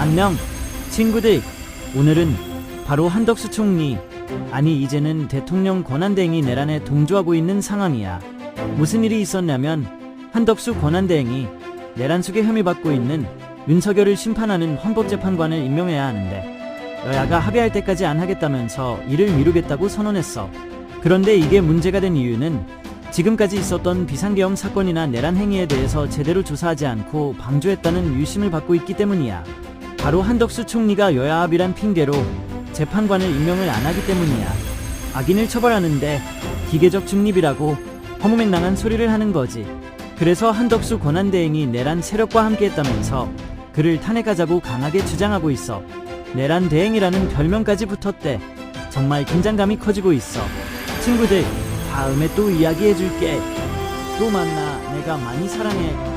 안녕, 친구들. 오늘은 바로 한덕수 총리, 아니 이제는 대통령 권한대행이 내란에 동조하고 있는 상황이야. 무슨 일이 있었냐면 한덕수 권한대행이 내란 속에 혐의받고 있는 윤석열을 심판하는 헌법재판관을 임명해야 하는데 여야가 합의할 때까지 안 하겠다면서 이를 미루겠다고 선언했어. 그런데 이게 문제가 된 이유는 지금까지 있었던 비상계엄 사건이나 내란 행위에 대해서 제대로 조사하지 않고 방조했다는 유심을 받고 있기 때문이야. 바로 한덕수 총리가 여야 합의란 핑계로 재판관을 임명을 안 하기 때문이야. 악인을 처벌하는데 기계적 중립이라고 허무맹랑한 소리를 하는 거지. 그래서 한덕수 권한대행이 내란 세력과 함께했다면서 그를 탄핵하자고 강하게 주장하고 있어. 내란 대행이라는 별명까지 붙었대. 정말 긴장감이 커지고 있어. 친구들, 다음에 또 이야기해줄게. 또 만나. 내가 많이 사랑해.